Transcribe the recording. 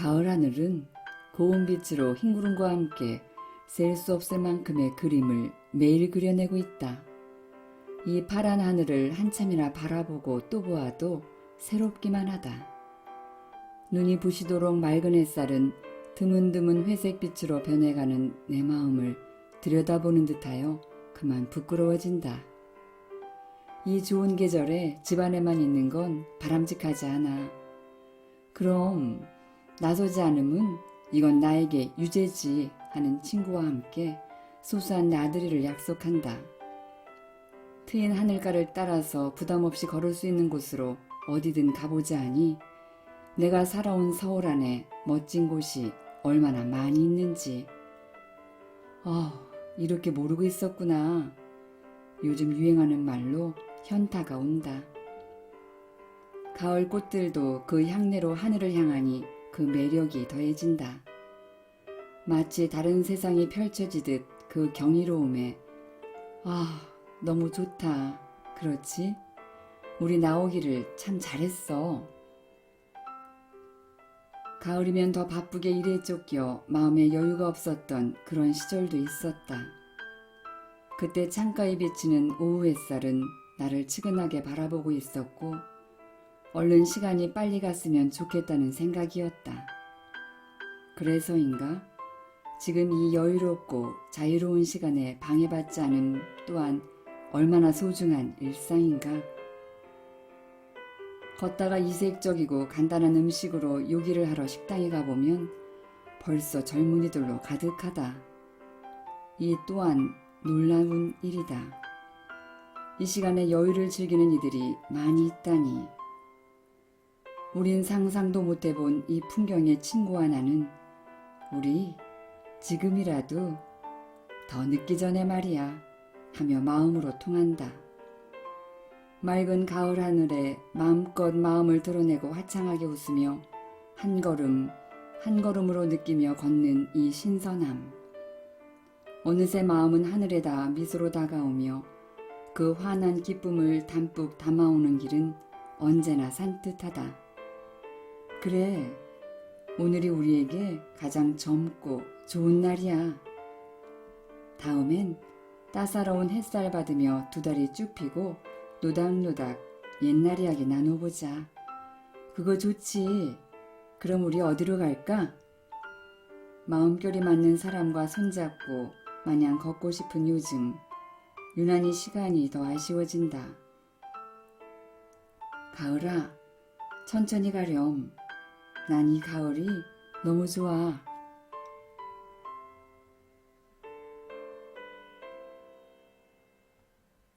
가을 하늘은 고운 빛으로 흰 구름과 함께 셀 수 없을 만큼의 그림을 매일 그려내고 있다. 이 파란 하늘을 한참이나 바라보고 또 보아도 새롭기만 하다. 눈이 부시도록 맑은 햇살은 드문드문 회색빛으로 변해가는 내 마음을 들여다보는 듯하여 그만 부끄러워진다. 이 좋은 계절에 집안에만 있는 건 바람직하지 않아. 그럼 나서지 않음은 이건 나에게 유죄지 하는 친구와 함께 소소한 나들이를 약속한다. 트인 하늘가를 따라서 부담 없이 걸을 수 있는 곳으로 어디든 가보자 하니 내가 살아온 서울 안에 멋진 곳이 얼마나 많이 있는지. 아, 이렇게 모르고 있었구나. 요즘 유행하는 말로 현타가 온다. 가을 꽃들도 그 향내로 하늘을 향하니 그 매력이 더해진다. 마치 다른 세상이 펼쳐지듯 그 경이로움에 아, 너무 좋다. 그렇지? 우리 나오기를 참 잘했어. 가을이면 더 바쁘게 일에 쫓겨 마음에 여유가 없었던 그런 시절도 있었다. 그때 창가에 비치는 오후 햇살은 나를 측은하게 바라보고 있었고, 얼른 시간이 빨리 갔으면 좋겠다는 생각이었다. 그래서인가? 지금 이 여유롭고 자유로운 시간에 방해받지 않음 또한 얼마나 소중한 일상인가? 걷다가 이색적이고 간단한 음식으로 요기를 하러 식당에 가보면 벌써 젊은이들로 가득하다. 이 또한 놀라운 일이다. 이 시간에 여유를 즐기는 이들이 많이 있다니. 우린 상상도 못 해본 이 풍경의 친구와 나는 우리 지금이라도 더 늦기 전에 말이야 하며 마음으로 통한다. 맑은 가을 하늘에 마음껏 마음을 드러내고 화창하게 웃으며 한 걸음 한 걸음으로 느끼며 걷는 이 신선함. 어느새 마음은 하늘에 다 미소로 다가오며 그 환한 기쁨을 담뿍 담아오는 길은 언제나 산뜻하다. 그래, 오늘이 우리에게 가장 젊고 좋은 날이야. 다음엔 따사로운 햇살 받으며 두 다리 쭉 펴고 노닥노닥 옛날 이야기 나눠보자. 그거 좋지. 그럼 우리 어디로 갈까? 마음결이 맞는 사람과 손잡고 마냥 걷고 싶은 요즘. 유난히 시간이 더 아쉬워진다. 가을아, 천천히 가렴. 난 이 가을이 너무 좋아.